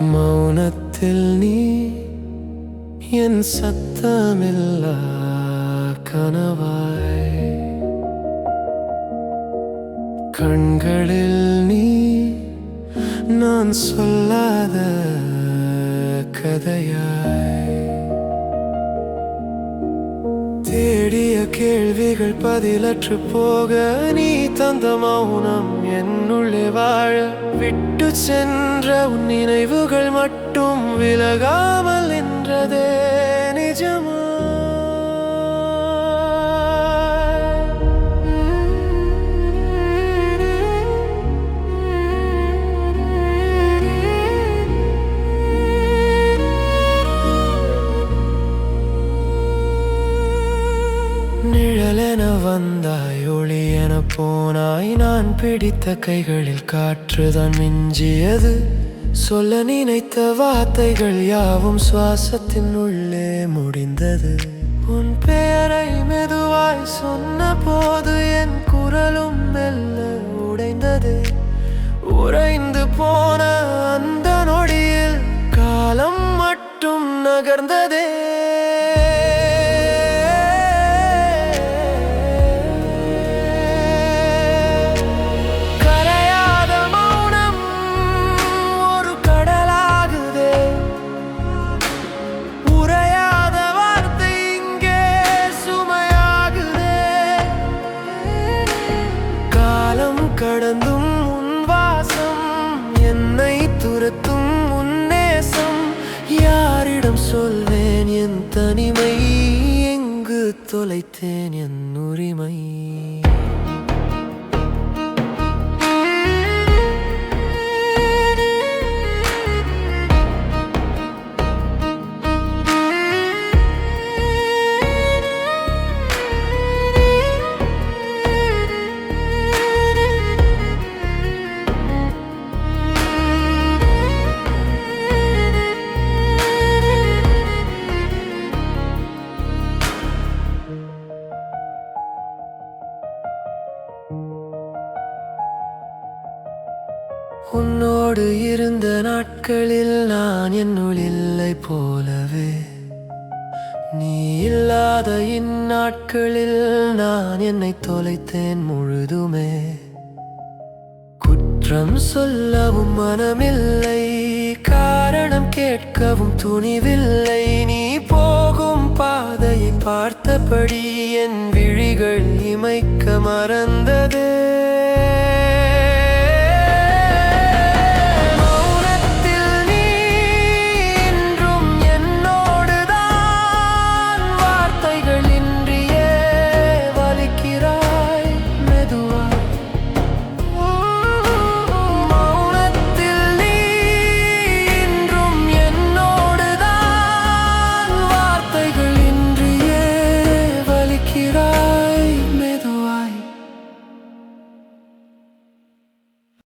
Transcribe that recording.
மௌனத்தில் நீ என் சத்தமில்லா கனவாய். கண்களில் நீ நான் சொல்லாத கதையாய். தேடிய கேள்விகள் பதிலற்று போக நீ தந்த மௌனம் என்னுள்ளே வாழ. விட்டு சென்ற உன் நினைவுகள் மட்டும் விலகாமல் நின்றதே நிஜமா? என வந்தாய் ஒளி என போனாய். நான் பிடித்த கைகளில் காற்றுதான் மிஞ்சியது. சொல்ல நினைத்த வார்த்தைகள் யாவும் சுவாசத்தின் உள்ளே முடிந்தது. உன் பெயரை மெதுவாய் சொன்ன போது என் குரலும் மெல்ல உடைந்தது. உறைந்து போன அந்த நொடியில் காலம் மட்டும் நகர்ந்ததே. தொலைத்தேன் என் உரிமை. உன்னோடு இருந்த நாட்களில் நான் என்னுள் இல்லை போலவே. நீ இல்லாத இந்நாட்களில் நான் என்னை தொலைத்தேன் முழுதுமே. குற்றம் சொல்லவும் மனமில்லை காரணம் கேட்கவும் துணிவில்லை. நீ போகும் பாதையை பார்த்தபடி என் விழிகள் இமைக்க மறந்த